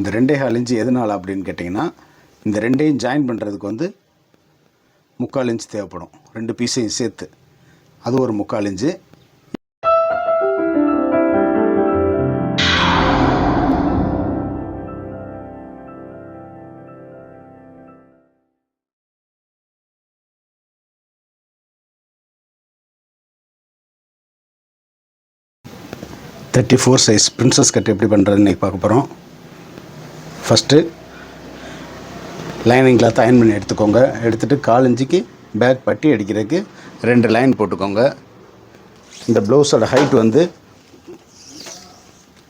இந்த ரெண்டே கால் இன்ச்சு எதனால் அப்படின்னு கேட்டிங்கன்னா இந்த ரெண்டையும் ஜாயின் பண்ணுறதுக்கு வந்து முக்கால் இன்ச் தேவைப்படும். ரெண்டு பீஸையும் சேர்த்து. அது ஒரு முக்கால் inch. Thirty four size princess cut எப்படி பண்ணுறதுன்னு பார்க்க போகிறோம் ஃபஸ்ட்டு லைனிங் கிளாத் அயன் பண்ணி எடுத்துக்கோங்க. எடுத்துகிட்டு கால் இஞ்சிக்கு பேக் பட்டி அடிக்கிறதுக்கு ரெண்டு லைன் போட்டுக்கோங்க. இந்த ப்ளவுஸோட ஹைட் வந்து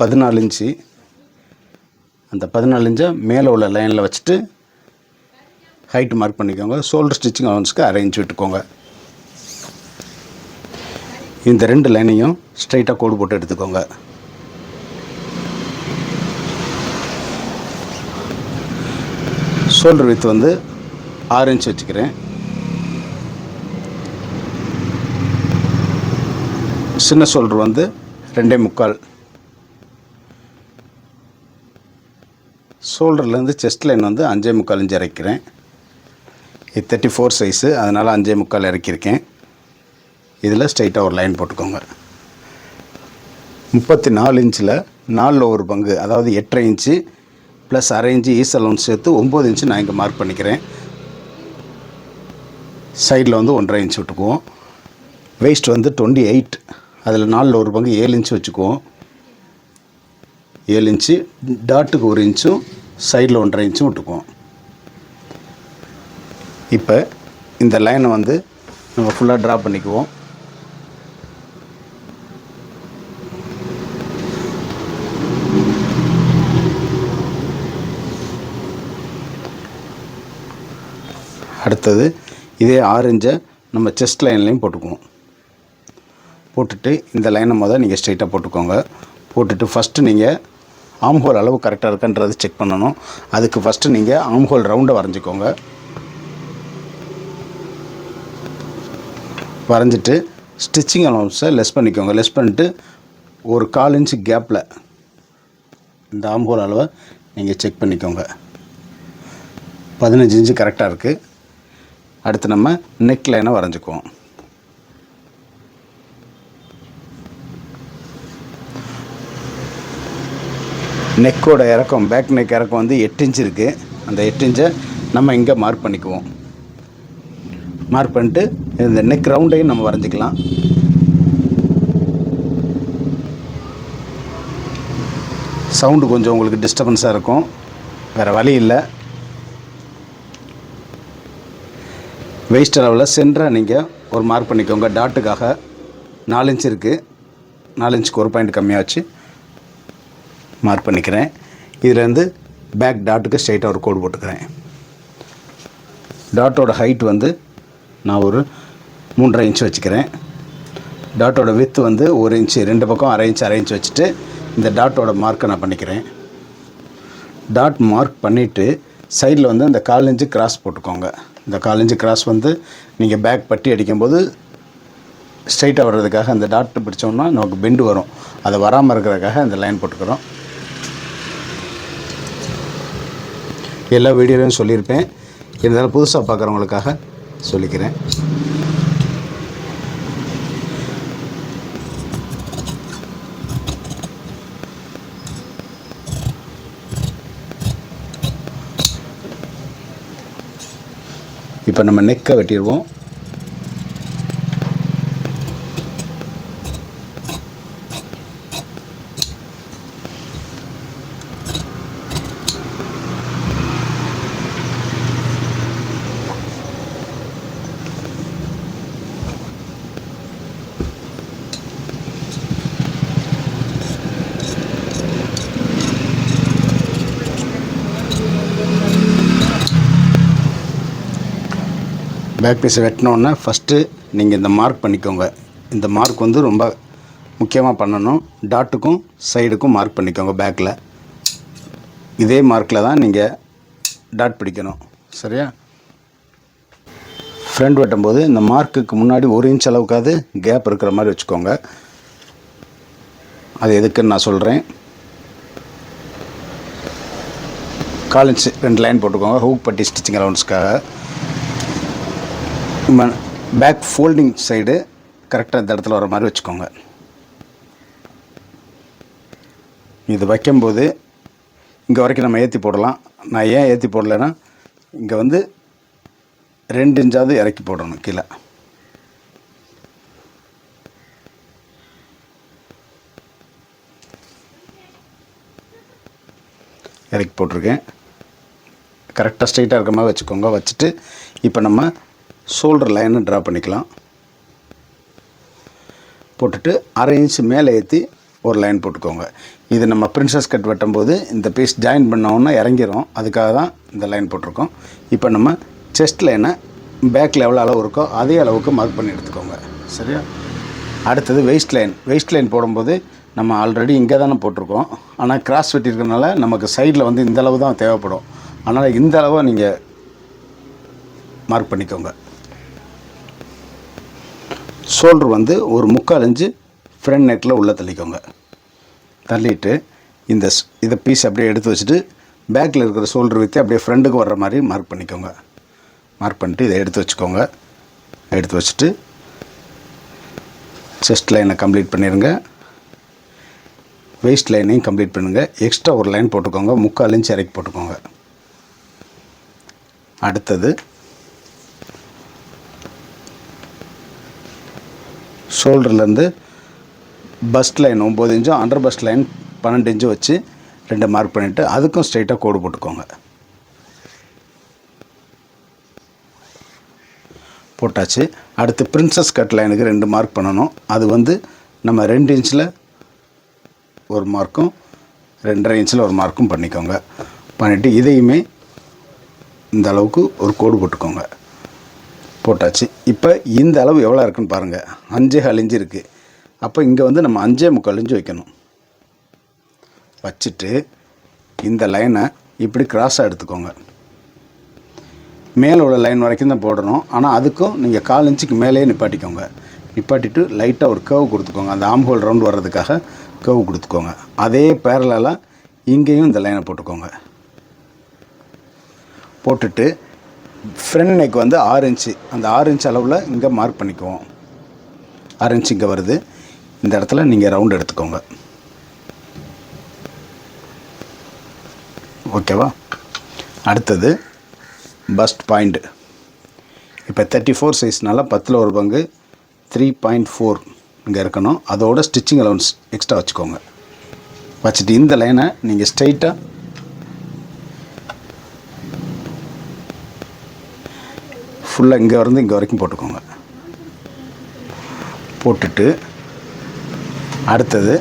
பதினாலு இன்ச்சு. அந்த பதினாலு இன்ச்சை மேலே உள்ள லைனில் வச்சுட்டு ஹைட் மார்க் பண்ணிக்கோங்க. ஷோல்டர் ஸ்டிச்சிங் அலவன்ஸ்க்கு அரேஞ்ச் விட்டுக்கோங்க. இந்த ரெண்டு லைனையும் ஸ்ட்ரைட்டாக கோடு போட்டு எடுத்துக்கோங்க. ஷோல்டர் வித் வந்து ஆறு இன்ச் வச்சுக்கிறேன். சின்ன ஷோல்டர் வந்து ரெண்டே முக்கால். ஷோல்டர்லேருந்து செஸ்ட் லைன் வந்து அஞ்சே முக்கால் இன்ச் இறக்கிறேன். இது தேர்ட்டி ஃபோர் சைஸு அதனால் அஞ்சே முக்கால் இறக்கியிருக்கேன். இதில் ஸ்ட்ரைட்டாக ஒரு லைன் போட்டுக்கோங்க. முப்பத்தி நாலு இன்ச்சில் நாலில் ஒரு பங்கு அதாவது எட்டரை இன்ச்சு ப்ளஸ் அரை இன்ச்சு ஈஸ் சேர்த்து ஒம்பது இன்ச்சு நான் இங்கே மார்க் பண்ணிக்கிறேன். சைடில் வந்து ஒன்றரை இன்ச் விட்டுக்குவோம். வேஸ்ட் வந்து டுவெண்ட்டி எயிட் அதில் நாலில் ஒரு பங்கு ஏழு இன்ச்சு வச்சுக்குவோம். ஏழு இன்ச்சு டாட்டுக்கு ஒரு இன்ச்சும் சைடில் ஒன்றரை இன்ச்சும் விட்டுக்குவோம். இப்போ இந்த லைனை வந்து நம்ம ஃபுல்லாக ட்ரா பண்ணிக்குவோம். அடுத்தது இதே ஆரஞ்சை நம்ம செஸ்ட் லைன்லேயும் போட்டுக்குவோம் போட்டுட்டு இந்த லைனை மொதல் நீங்கள் ஸ்ட்ரைட்டாக போட்டுக்கோங்க. போட்டுட்டு ஃபஸ்ட்டு நீங்கள் ஆம்ஹோல் அளவு கரெக்டாக இருக்கான்றது செக் பண்ணணும். அதுக்கு ஃபஸ்ட்டு நீங்கள் ஆம்ஹோல் ரவுண்டை வரைஞ்சிக்கோங்க. வரைஞ்சிட்டு ஸ்டிச்சிங் அலவுன்ஸை லெஸ் பண்ணிக்கோங்க. லெஸ் பண்ணிட்டு ஒரு கால் இன்ச்சு கேப்பில் இந்த ஆம்ஹோல் அளவை நீங்கள் செக் பண்ணிக்கோங்க. பதினஞ்சு இன்ச்சு கரெக்டாக இருக்குது அடுத்து நம்ம நெக் லைனை வரைஞ்சிக்குவோம். நெக்கோட இறக்கம் பேக் நெக் இறக்கம் வந்து எட்டு இன்ச் இருக்குது அந்த எட்டு இன்ச்சை நம்ம இங்கே மார்க் பண்ணிக்குவோம். மார்க் பண்ணிட்டு இந்த நெக் ரவுண்டையும் நம்ம வரைஞ்சிக்கலாம். சவுண்டு கொஞ்சம் உங்களுக்கு டிஸ்டர்பன்ஸாக இருக்கும். வேறு வழி இல்லை. வெயிஸ்ட் அளவில் சென்டராக நீங்கள் ஒரு மார்க் பண்ணிக்கோங்க. டாட்டுக்காக நாலு இன்ச் இருக்குது நாலு இன்ச்சுக்கு ஒரு பாயிண்ட் கம்மியாக வச்சு மார்க் பண்ணிக்கிறேன் இதுலேருந்து பேக் டாட்டுக்கு ஸ்ட்ரைட்டாக ஒரு கோடு போட்டுக்கிறேன். டாட்டோட ஹைட் வந்து நான் ஒரு மூன்றரை இன்ச் வச்சுக்கிறேன். டாட்டோட வித்து வந்து ஒரு இன்ச்சு ரெண்டு பக்கம் அரை இன்ச் அரை இன்ச் வச்சுட்டு இந்த டாட்டோட மார்க்கை நான் பண்ணிக்கிறேன். டாட் மார்க் பண்ணிவிட்டு சைடில் வந்து அந்த கால் இன்ச்சு கிராஸ் போட்டுக்கோங்க. இந்த காலஞ்சு கிராஸ் வந்து நீங்கள் பேக் பட்டி அடிக்கும்போது ஸ்ட்ரைட்டாக வர்றதுக்காக அந்த டாட் பிடிச்சோம்னா நமக்கு பெண்டு வரும். அதை வராமல் இருக்கிறதுக்காக இந்த லைன் போட்டுக்கிறோம். எல்லா வீடியோலையும் சொல்லியிருப்பேன். இருந்தாலும் புதுசாக பார்க்குறவங்களுக்காக சொல்லிக்கிறேன். இப்போ நம்ம நெக்கை வெட்டிடுவோம் பேக் பீஸை வெட்டினோடனே ஃபஸ்ட்டு நீங்கள் இந்த மார்க் பண்ணிக்கோங்க. இந்த மார்க் வந்து ரொம்ப முக்கியமாக பண்ணணும். டாட்டுக்கும் சைடுக்கும் மார்க் பண்ணிக்கோங்க பேக்கில் இதே மார்க்கில் தான் நீங்கள் டாட் பிடிக்கணும். சரியா? ஃப்ரண்ட் வெட்டும்போது இந்த மார்க்குக்கு முன்னாடி ஒரு இன்ச் அளவுக்காவது கேப் இருக்கிற மாதிரி வச்சுக்கோங்க. அது எதுக்குன்னு நான் சொல்கிறேன் கால் இன்ச்சு ரெண்டு லைன் போட்டுக்கோங்க. ஹூக் பட்டி ஸ்டிச்சிங் அலவன்ஸ்க்காக பேக் ஃபோல்டிங் சைடு கரெக்டாக இந்த இடத்துல வர மாதிரி வச்சுக்கோங்க. இது வைக்கும்போது இங்கே வரைக்கும் நம்ம ஏற்றி போடலாம். நான் ஏன் ஏற்றி போடலைன்னா இங்கே வந்து ரெண்டு இன்ச்சாவது இறக்கி போடணும் கீழே. இறக்கி போட்டிருக்கேன். கரெக்டாக ஸ்ட்ரைட்டாக இருக்க மாதிரி வச்சுக்கோங்க. வச்சுட்டு இப்போ நம்ம ஷோல்டர் லைனை ட்ரா பண்ணிக்கலாம். போட்டுட்டு அரை இன்ச் மேலே ஏற்றி ஒரு லைன் போட்டுக்கோங்க. இது நம்ம பிரின்சஸ் கட் வெட்டும்போது இந்த பீஸ் ஜாயின் பண்ணோன்னா இறங்கிரும். அதுக்காக தான் இந்த லைன் போட்டிருக்கோம். இப்போ நம்ம செஸ்ட் லைனை பேக்கில் எவ்வளோ அளவு இருக்கோ அதே அளவுக்கு மார்க் பண்ணி எடுத்துக்கோங்க. சரியா? அடுத்தது வெயிஸ்ட் லைன் வெயிஸ்ட் லைன் போடும்போது நம்ம ஆல்ரெடி இங்கே தானே போட்டிருக்கோம். ஆனால் கிராஸ் வெட்டியிருக்கனால நமக்கு சைடில் வந்து இந்த அளவு தான் தேவைப்படும். அதனால் இந்த அளவை நீங்கள் மார்க் பண்ணிக்கோங்க. ஷோல்டர் வந்து ஒரு முக்கால் இன்ச்சு ஃப்ரண்ட் நெக்கில் உள்ளே தள்ளிக்கோங்க. தள்ளிட்டு இந்த ஸ்- இதை பீஸ் அப்படியே எடுத்து வச்சுட்டு பேக்கில் இருக்கிற ஷோல்டர் விற்று அப்படியே ஃப்ரண்ட்டுக்கு வர்ற மாதிரி மார்க் பண்ணிக்கோங்க. மார்க் பண்ணிட்டு இதை எடுத்து வச்சுக்கோங்க. எடுத்து வச்சுட்டு செஸ்ட் லைனை கம்ப்ளீட் பண்ணிடுங்க வேஸ்ட் லைனையும் கம்ப்ளீட் பண்ணுங்கள் எக்ஸ்ட்ரா ஒரு லைன் போட்டுக்கோங்க. முக்கால் இன்ச் இறக்கி போட்டுக்கோங்க. அடுத்தது ஷோல்டர்லேருந்து பஸ்ட் லைன் ஒம்பது இன்ச்சும் அண்டர் பஸ்ட் லைன் பன்னெண்டு இன்ச்சு வச்சு ரெண்டு மார்க் பண்ணிவிட்டு அதுக்கும் ஸ்ட்ரைட்டாக கோடு போட்டுக்கோங்க. போட்டாச்சு. அடுத்து பிரின்சஸ் கட் லைனுக்கு ரெண்டு மார்க் பண்ணணும். அது வந்து நம்ம ரெண்டு இன்ச்சில் ஒரு மார்க்கும் ரெண்டரை இன்ச்சில் ஒரு மார்க்கும் பண்ணிக்கோங்க. பண்ணிவிட்டு இதையுமே இந்த அளவுக்கு ஒரு கோடு போட்டுக்கோங்க. போட்டாச்சு. இப்போ இந்த அளவு எவ்வளோ இருக்குன்னு பாருங்கள் அஞ்சே அழிஞ்சு இருக்குது அப்போ இங்கே வந்து நம்ம அஞ்சே முக்கால் அழிஞ்சு வைக்கணும். வச்சுட்டு இந்த லைனை இப்படி கிராஸாக எடுத்துக்கோங்க. மேலே உள்ள லைன் வரைக்கும் தான் போடணும். ஆனால் அதுக்கும் நீங்கள் கால் இன்ச்சுக்கு மேலேயே நிப்பாட்டிக்கோங்க. நிப்பாட்டிட்டு லைட்டாக ஒரு கர்வ் கொடுத்துக்கோங்க. அந்த ஆம் ஹோல் ரவுண்ட் வர்றதுக்காக கர்வ் கொடுத்துக்கோங்க. அதே பேரலாக இங்கேயும் இந்த லைனை போட்டுக்கோங்க. போட்டுட்டு ஃப்ரண்ட் நெக் வந்து ஆறு இன்ச்சு அந்த ஆறு இன்ச் அளவில் இங்கே மார்க் பண்ணிக்குவோம். ஆறு இன்ச் இங்கே வருது. இந்த இடத்துல நீங்கள் ரவுண்ட் எடுத்துக்கோங்க. ஓகேவா அடுத்தது பஸ்ட் பாயிண்ட் இப்போ தேர்ட்டி ஃபோர் சைஸ்னால பத்தில் ஒரு பங்கு த்ரீ பாயிண்ட் ஃபோர் இங்கே இருக்கணும். அதோட ஸ்டிச்சிங் அலவுன்ஸ் எக்ஸ்ட்ரா வச்சுக்கோங்க. வச்சுட்டு இந்த லைனை நீங்கள் ஸ்ட்ரைட்டாக ஃபுல்லாக இங்கே இருந்து இங்கே வரைக்கும் போட்டுக்கோங்க. போட்டுட்டு அடுத்தது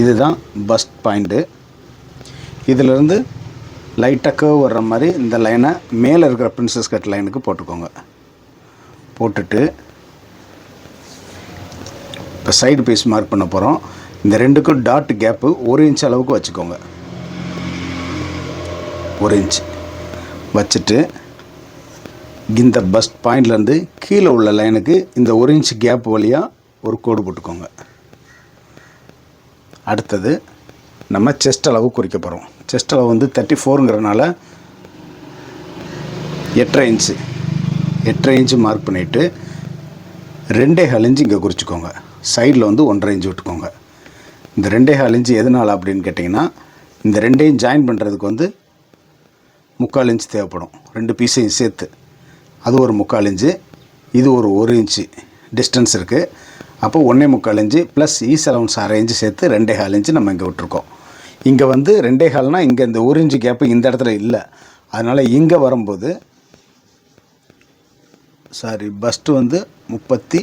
இதுதான் பஸ்ட் பாயிண்ட்டு இதிலிருந்து லைட்டாக curve வர்ற மாதிரி இந்த லைனை மேலே இருக்கிற பிரின்சஸ் கட் லைனுக்கு போட்டுக்கோங்க. போட்டுட்டு இப்போ சைடு பீஸ் மார்க் பண்ண போகிறோம் இந்த ரெண்டுக்கும் டாட் கேப்பு ஒரு இன்ச் அளவுக்கு வச்சுக்கோங்க. ஒரு இன்ச் வச்சுட்டு இந்த பஸ்ட் பாயிண்ட்லேருந்து கீழே உள்ள லைனுக்கு இந்த ஒரு இன்ச் கேப் வழியாக ஒரு கோடு போட்டுக்கோங்க. அடுத்தது நம்ம செஸ்ட் அளவு குறிக்க போகிறோம் செஸ்ட் அளவு வந்து தேர்ட்டி ஃபோருங்கிறனால எட்டரை இன்ச்சு எட்டரை இன்ச்சு மார்க் பண்ணிவிட்டு ரெண்டே ஹால் இன்ச்சு இங்கே குறிச்சிக்கோங்க. சைடில் வந்து ஒன்றரை இன்ச்சு விட்டுக்கோங்க. இந்த ரெண்டே ஹால் இன்ச்சு எதனால் அப்படின்னு கேட்டிங்கன்னா இந்த ரெண்டையும் ஜாயின் பண்ணுறதுக்கு வந்து முக்கால் இன்ச் தேவைப்படும். ரெண்டு பீஸையும் சேர்த்து. அது ஒரு முக்கால் இன்ச்சு இது ஒரு ஒரு இன்ச்சு டிஸ்டன்ஸ் இருக்குது அப்போ ஒன்றே முக்கால் இன்ச்சு ப்ளஸ் ஈஸ் அலவன்ஸ் அரை இன்ச்சு சேர்த்து ரெண்டே கால் இன்ச்சு நம்ம இங்கே விட்டுருக்கோம். இங்கே வந்து ரெண்டே கால்னால் இங்கே இந்த ஒரு இன்ச்சு கேப்பு இந்த இடத்துல இல்லை. அதனால் இங்கே வரும்போது சாரி பஸ்ட்டு வந்து முப்பத்தி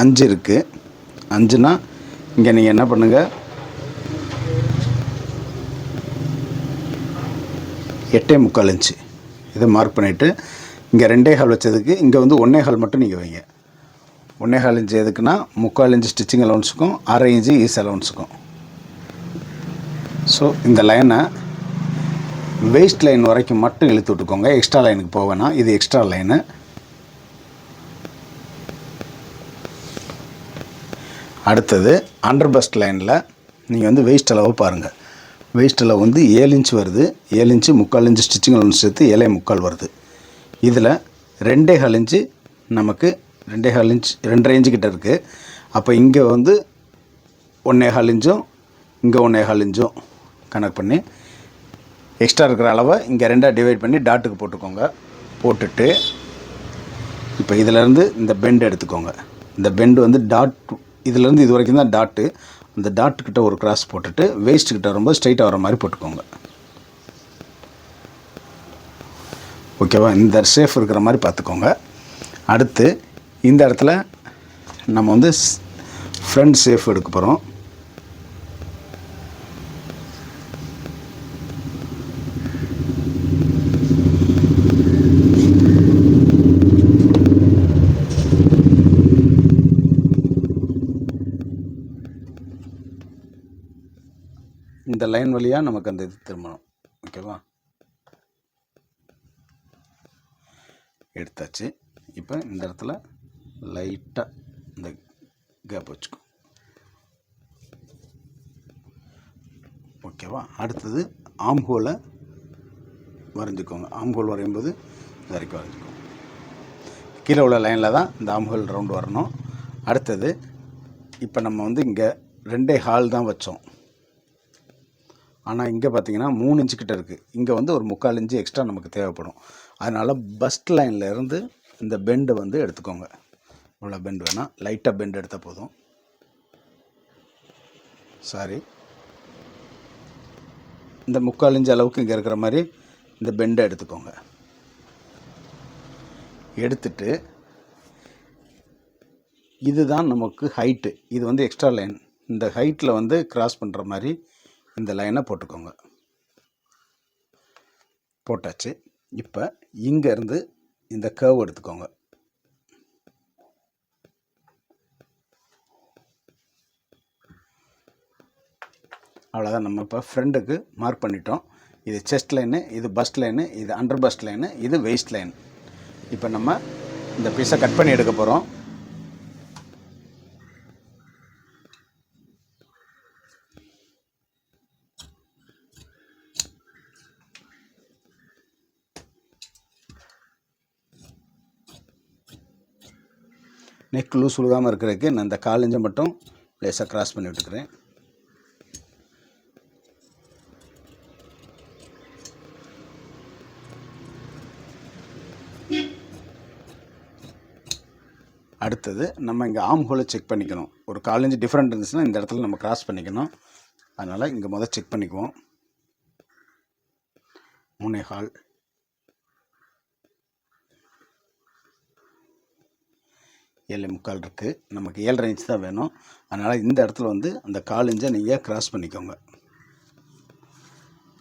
அஞ்சு இருக்குது அஞ்சுனா இங்கே நீங்கள் என்ன பண்ணுங்கள் எட்டே முக்கால் இன்ச்சு. இதை மார்க் பண்ணிவிட்டு இங்கே ரெண்டே கால் வச்சதுக்கு இங்கே வந்து ஒன்றே கால் மட்டும் நீங்கள் வைங்க. ஒன்றே கால் இன்ச்சு எதுக்குன்னா முக்கால் இன்ச்சு ஸ்டிச்சிங் அலவுன்ஸுக்கும் அரை இன்ச்சு ஈஸ் அலவுன்ஸுக்கும் ஸோ இந்த லைனை வேஸ்ட் லைன் வரைக்கும் மட்டும் இழுத்து விட்டுக்கோங்க. எக்ஸ்ட்ரா லைனுக்கு போக வேணாம். இது எக்ஸ்ட்ரா லைனு அடுத்தது அண்டர் பஸ்ட் லைனில் நீங்கள் வந்து வெயிஸ்ட் அளவு பாருங்கள் வேஸ்ட்டில் வந்து ஏழு இன்ச் வருது. ஏழு இன்ச்சு முக்கால் இன்ச்சு ஸ்டிச்சிங் அலவுன்ஸ் சேர்த்து ஏழை முக்கால் வருது. இதில் ரெண்டே கால் இன்ச்சு நமக்கு ரெண்டே கால் இன்ச் ரெண்டரை இன்ச்சு கிட்ட இருக்குது அப்போ இங்கே வந்து ஒன்றே கால் இன்ச்சும் இங்கே ஒன்றே கால் இன்ச்சும் கணக்கு பண்ணி எக்ஸ்ட்ரா இருக்கிற அளவை இங்கே ரெண்டாக டிவைட் பண்ணி டாட்டுக்கு போட்டுக்கோங்க. போட்டுட்டு இப்போ இதிலேருந்து இந்த பெண்டு எடுத்துக்கோங்க. இந்த பெண்டு வந்து டாட் இதுலேருந்து இது வரைக்கும் தான் டாட்டு அந்த டாட்டுக்கிட்ட ஒரு கிராஸ் போட்டுட்டு வேஸ்ட்டுக்கிட்ட கிட்ட வரும்போது ஸ்ட்ரைட்டாக வர மாதிரி போட்டுக்கோங்க. ஓகேவா? இந்த சேஃப் இருக்கிற மாதிரி பார்த்துக்கோங்க. அடுத்து இந்த இடத்துல நம்ம வந்து ஃப்ரண்ட் சேஃப் எடுக்க போகிறோம் இந்த லைன் வழியாக நமக்கு அந்த இது திரும்பணும். ஓகேவா? எடுத்தாச்சு. இப்போ இந்த இடத்துல லைட்டாக இந்த கேப் வச்சுக்கும் ஓகேவா அடுத்தது ஆம்ஹோலை வரைஞ்சிக்கோங்க. ஆம்ஹோல் வரையும் வரையும்போது இது வரைக்கும் வரைஞ்சிக்கோங்க கீழே உள்ள லைனில் தான் இந்த ஆம்ஹோல் ரவுண்டு வரணும். அடுத்தது இப்போ நம்ம வந்து இங்கே ரெண்டே ஹால் தான் வச்சோம். ஆனால் இங்கே பார்த்தீங்கன்னா மூணு இன்ச்சு கிட்ட இருக்குது இங்கே வந்து ஒரு முக்கால் இன்ச்சு எக்ஸ்ட்ரா நமக்கு தேவைப்படும். அதனால் பஸ்ட் லைனில் இருந்து இந்த பெண்டு வந்து எடுத்துக்கோங்க. இவ்வளோ பெண்டு வேணால் லைட்டாக பெண்டு எடுத்தால் போதும். சாரி இந்த முக்கால் இன்ச்சு அளவுக்கு இங்கே இருக்கிற மாதிரி இந்த பெண்டை எடுத்துக்கோங்க. எடுத்துட்டு இதுதான் நமக்கு ஹைட்டு இது வந்து எக்ஸ்ட்ரா லைன் இந்த ஹைட்டில் வந்து கிராஸ் பண்ணுற மாதிரி இந்த லைனை போட்டுக்கோங்க. போட்டாச்சு. இப்போ இங்கேருந்து இந்த கர்வ் எடுத்துக்கோங்க. அவ்வளோதான் நம்ம இப்போ ஃப்ரெண்டுக்கு மார்க் பண்ணிட்டோம். இது செஸ்ட் லைனு இது பஸ்ட் லைனு இது அண்டர் பஸ்ட் லைனு இது வெயிஸ்ட் லைன் இப்போ நம்ம இந்த பீஸை கட் பண்ணி எடுக்க போகிறோம் நெக் லூஸ் விழுகாமல் இருக்கிறதுக்கு நான் இந்த காலஞ்சை மட்டும் லேசாக க்ராஸ் பண்ணி விட்டுக்கிறேன். அடுத்தது நம்ம இங்கே ஆம் ஹோலை செக் பண்ணிக்கணும். ஒரு காலஞ்சு டிஃப்ரெண்ட் இருந்துச்சுன்னா இந்த இடத்துல நம்ம கிராஸ் பண்ணிக்கணும். அதனால் இங்கே முதல் செக் பண்ணிக்குவோம். மூணே ஹால் ஏழு முக்கால் இருக்குது நமக்கு ஏழரை இன்ச் தான் வேணும். அதனால் இந்த இடத்துல வந்து அந்த கால் இன்ச்சை நீங்கள் க்ராஸ் பண்ணிக்கோங்க.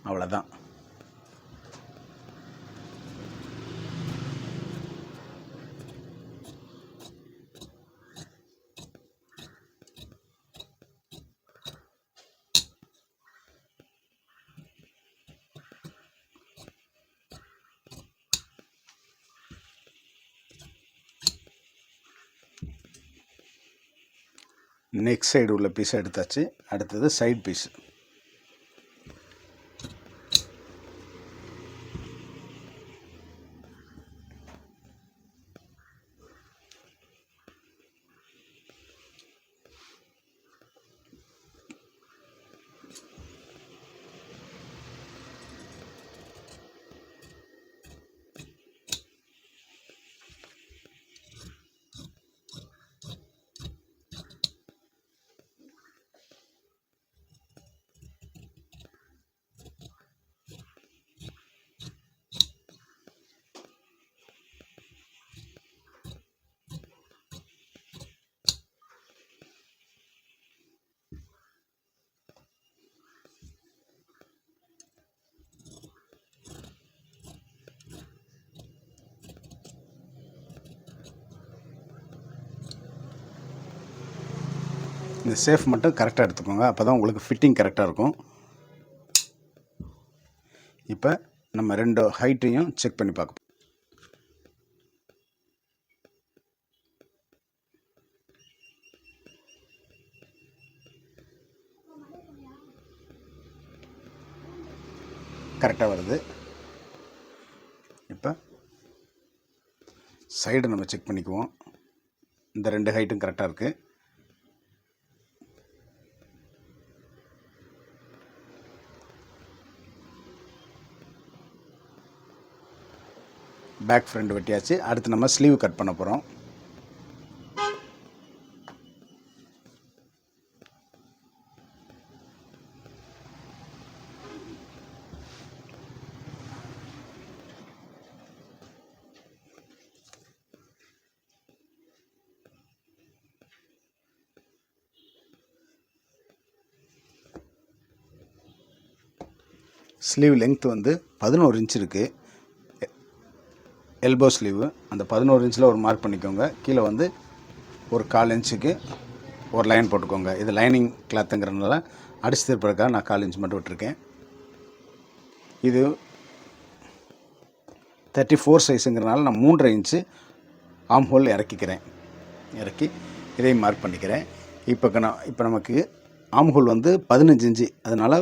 அவ்வளோதான் நெக் சைடு உள்ள பீஸை எடுத்தாச்சு. அடுத்தது சைட் பீஸ் இந்த சேஃப் மட்டும் கரெக்டாக எடுத்துக்கோங்க. அப்போ தான் உங்களுக்கு ஃபிட்டிங் கரெக்டாக இருக்கும். இப்போ நம்ம ரெண்டு ஹைட்டையும் செக் பண்ணி பார்க்க கரெக்டாக வருது. இப்போ சைடு நம்ம செக் பண்ணிக்குவோம். இந்த ரெண்டு ஹைட்டும் கரெக்டாக இருக்குது பேக் ஃப்ரண்ட் வெட்டியாச்சு. அடுத்து நம்ம ஸ்லீவ் கட் பண்ண போகிறோம் ஸ்லீவ் லெங்க்த் வந்து பதினோரு இன்ச் இருக்குது எல்போ ஸ்லீவு அந்த பதினோரு இன்ச்சில் ஒரு மார்க் பண்ணிக்கோங்க. கீழே வந்து ஒரு கால் இன்ச்சுக்கு ஒரு லைன் போட்டுக்கோங்க. இது லைனிங் கிளாத்துங்கிறதுனால அடிச்சு திருப்பறதுக்காக நான் கால் இன்ச் மட்டும் விட்டுருக்கேன். இது தேர்ட்டி ஃபோர் சைஸுங்கிறனால நான் மூன்றரை இன்ச்சு ஆம் ஹோல் இறக்கிக்கிறேன். இறக்கி இதையும் மார்க் பண்ணிக்கிறேன். இப்போ நான் இப்போ நமக்கு ஆம் ஹோல் வந்து பதினஞ்சு இன்ச்சு அதனால்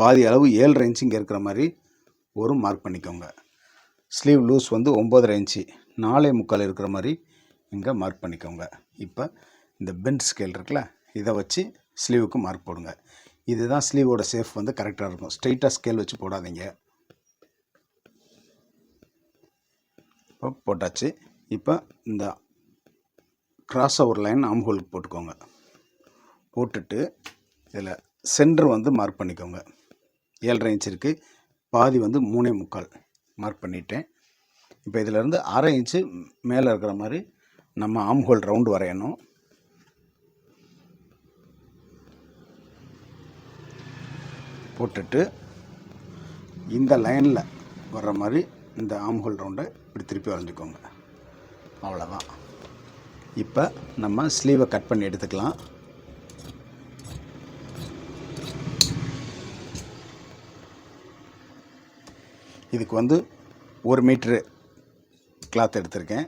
பாதி அளவு ஏழரை இன்ச்சு இங்கே இருக்கிற மாதிரி ஒரு மார்க் பண்ணிக்கோங்க. ஸ்லீவ் லூஸ் வந்து ஒம்போதரை இன்ச்சு. நாலே முக்கால் இருக்கிற மாதிரி இங்கே மார்க் பண்ணிக்கோங்க. இப்போ இந்த பென்ட் ஸ்கேல் இருக்குல்ல இதை வச்சு ஸ்லீவுக்கு மார்க் போடுங்க. இதுதான் ஸ்லீவோட சேஃப் வந்து கரெக்டாக இருக்கும். ஸ்ட்ரைட்டாக ஸ்கேல் வச்சு போடாதீங்க. இப்போ போட்டாச்சு. இப்போ இந்த கிராஸ் ஒரு லைன் ஆம் ஹோலுக்கு போட்டுக்கோங்க. போட்டுட்டு இதில் சென்டர் வந்து மார்க் பண்ணிக்கோங்க. ஏழரை இன்ச் இருக்குது பாதி வந்து மூணே முக்கால். மார்க் பண்ணிட்டேன். இப்போ இதிலேருந்து அரை இன்ச்சு மேலே இருக்கிற மாதிரி நம்ம ஆம் ஹோல் ரவுண்டு வரையணும். போட்டுட்டு இந்த லைனில் வர்ற மாதிரி இந்த ஆம் ஹோல் ரவுண்டை இப்படி திருப்பி வரைஞ்சிக்கோங்க. அவ்வளோதான் இப்போ நம்ம ஸ்லீவை கட் பண்ணி எடுத்துக்கலாம். இதுக்கு வந்து ஒரு மீட்ரு கிளாத் எடுத்திருக்கேன்.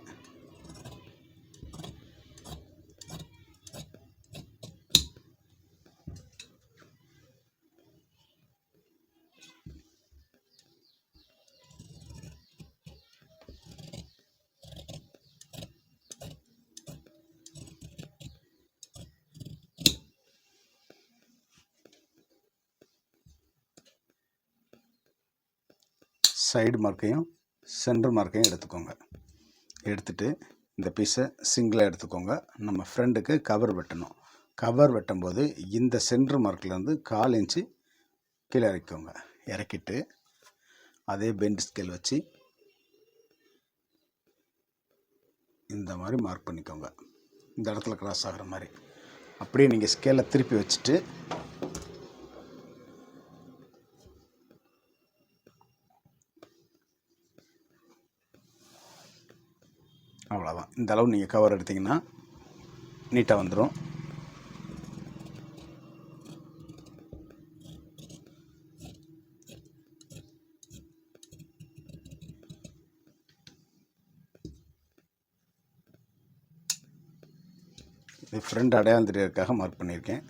சைடு மார்க்கையும் சென்டர் மார்க்கையும் எடுத்துக்கோங்க. எடுத்துட்டு இந்த பீஸை சிங்கிளாக எடுத்துக்கோங்க. நம்ம ஃப்ரெண்டுக்கு கவர் வெட்டணும். கவர் வெட்டும்போது இந்த சென்டர் மார்க்லேருந்து கால் இன்ச்சு கீழே இறக்கிக்கோங்க. இறக்கிட்டு அதே பெண்ட் ஸ்கேல் வச்சு இந்த மாதிரி மார்க் பண்ணிக்கோங்க. இந்த இடத்துல கிராஸ் ஆகிற மாதிரி. அப்படியே நீங்கள் ஸ்கேலை திருப்பி வச்சுட்டு அவ்வளோதான் இந்த அளவு நீங்கள் கவர் எடுத்திங்கன்னா நீட்டாக வந்துடும் இது ஃப்ரெண்ட் அடையாளம் தெரியறதுக்காக மார்க் பண்ணியிருக்கேன்.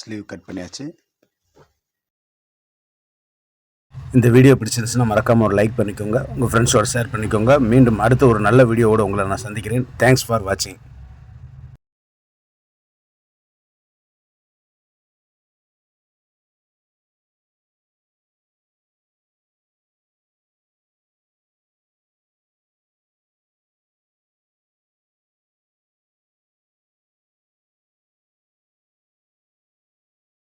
ஸ்லீவ் கட் பண்ணியாச்சு. இந்த வீடியோ பிடிச்சிருந்துச்சுன்னா மறக்காமல் ஒரு லைக் பண்ணிக்கோங்க. உங்கள் ஃப்ரெண்ட்ஸோட ஷேர் பண்ணிக்கோங்க. மீண்டும் அடுத்த ஒரு நல்ல வீடியோவோட உங்களை நான் சந்திக்கிறேன். தேங்க்ஸ் ஃபார் வாட்சிங்